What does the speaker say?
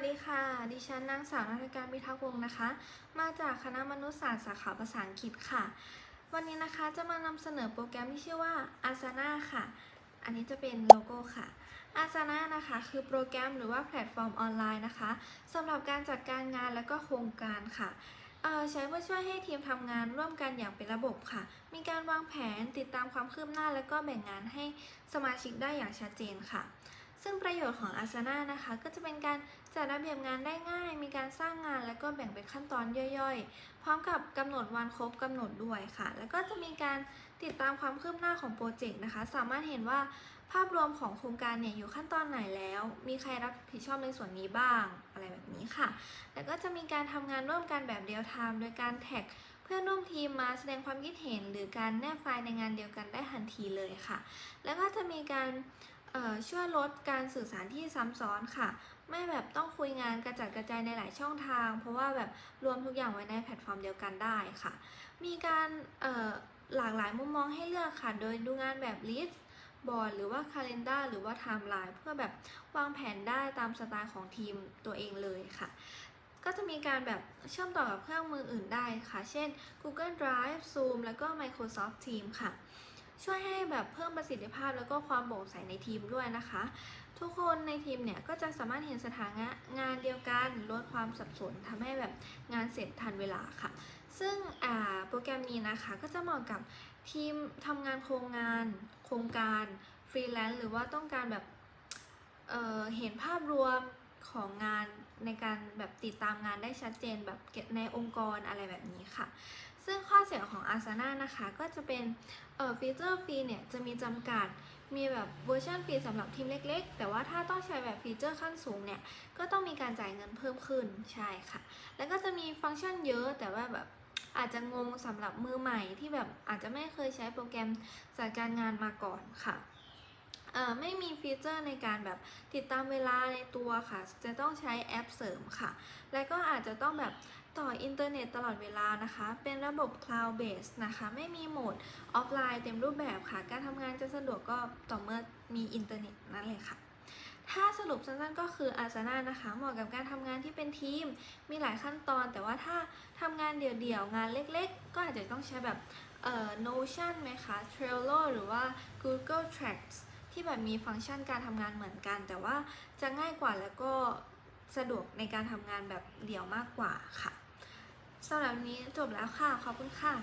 วัสดีค่ะ ดิฉันนางสาวนัฐการพิทักษ์วงศ์นะคะ มาจากคณะมนุษยศาสตร์สาขาภาษาอังกฤษค่ะ วันนี้นะคะจะมานำเสนอโปรแกรมที่ชื่อว่า Asana ค่ะ อันนี้จะเป็นโลโก้ค่ะ Asana นะคะ คือโปรแกรมหรือว่าแพลตฟอร์มออนไลน์นะคะสำหรับการจัดการงานและก็โครงการค่ะใช้เพื่อช่วยให้ทีมทำงานร่วมกันอย่างเป็นระบบค่ะ มีการวางแผนติดตามความคืบหน้า และก็แบ่งงานให้สมาชิกได้อย่างชัดเจนค่ะ ซึ่งประโยชน์ของ Asana นะคะก็จะเป็นการจัดระเบียบงานได้ง่าย มีการสร้างงานแล้วก็แบ่งเป็นขั้นตอนย่อยๆ พร้อมกับกำหนดวันครบกำหนดด้วยค่ะ แล้วก็จะมีการติดตามความคืบหน้าของโปรเจกต์นะคะ สามารถเห็นว่าภาพรวมของโครงการเนี่ยอยู่ขั้นตอนไหนแล้ว มีใครรับผิดชอบในส่วนนี้บ้าง อะไรแบบนี้ค่ะ แล้วก็จะมีการทำงานร่วมกันแบบเดียวทามโดยการแท็กเพื่อนร่วมทีมมาแสดงความคิดเห็นหรือการแนบไฟล์ในงานเดียวกันได้ทันทีเลยค่ะ แล้วก็จะมีการ ช่วยลดการสื่อสารที่ซ้ำซ้อนค่ะ ไม่แบบต้องคุยงานกระจัดกระจายในหลายช่องทาง เพราะว่าแบบรวมทุกอย่างไว้ในแพลตฟอร์มเดียวกันได้ค่ะ มีการหลากหลายมุมมองให้เลือกค่ะ โดยดูงานแบบ list บอร์ดหรือว่า calendar หรือว่า timeline เพื่อแบบวางแผนได้ตามสไตล์ของทีมตัวเองเลยค่ะ ก็จะมีการแบบเชื่อมต่อกับเครื่องมืออื่นได้ค่ะ เช่น Google Drive Zoom แล้วก็ Microsoft Teams ค่ะ ช่วยให้แบบเพิ่มประสิทธิภาพแล้วก็ความโปร่งใสในทีมด้วยนะคะ ทุกคนในทีมเนี่ยก็จะสามารถเห็นสถานะงานเดียวกันลดความสับสนทำให้แบบงานเสร็จทันเวลาค่ะ ซึ่งอ่าโปรแกรมนี้นะคะก็จะเหมาะกับทีมทำงานโครงงาน โครงการฟรีแลนซ์หรือว่าต้องการแบบเออเห็นภาพรวมของงาน ในการแบบติดตามงานได้ชัดเจนแบบในองค์กรอะไรแบบนี้ค่ะ ซึ่งข้อเสียของ Asana นะคะ ก็จะเป็นเอ่อฟีเจอร์ฟรีเนี่ยจะมีจำกัดมีแบบเวอร์ชันฟรีสำหรับทีมเล็กๆ แต่ว่าถ้าต้องใช้แบบฟีเจอร์ขั้นสูงเนี่ย ก็ต้องมีการจ่ายเงินเพิ่มขึ้นใช่ค่ะ แล้วก็จะมีฟังก์ชันเยอะแต่ว่าแบบอาจจะงงสำหรับมือใหม่ที่แบบอาจจะไม่เคยใช้โปรแกรมจัดการงานมาก่อนค่ะ ไม่มีฟีเจอร์ในการแบบติดตามเวลาในตัวค่ะ จะต้องใช้แอปเสริมค่ะ และก็อาจจะต้องแบบต่ออินเทอร์เน็ตตลอดเวลานะคะ เป็นระบบ cloud base นะคะ ไม่มีโหมดออฟไลน์เต็มรูปแบบค่ะ การทำงานจะสะดวกก็ต่อเมื่อมีอินเทอร์เน็ตนั่นเลยค่ะถ้าสรุปสั้นๆก็คือ Asana นะคะเหมาะกับการทำงานที่เป็นทีม มีหลายขั้นตอน แต่ว่าถ้าทำงานเดี่ยวๆ งานเล็กๆ ก็อาจจะต้องใช้แบบเอ่อ Notion ไหมคะ Trello หรือว่า Google Tracks ที่แบบมีฟังก์ชันการทำงานเหมือนกัน แต่ว่าจะง่ายกว่าแล้วก็สะดวกในการทำงานแบบเดี่ยวมากกว่าค่ะสำหรับนี้จบแล้วค่ะ ขอบคุณค่ะ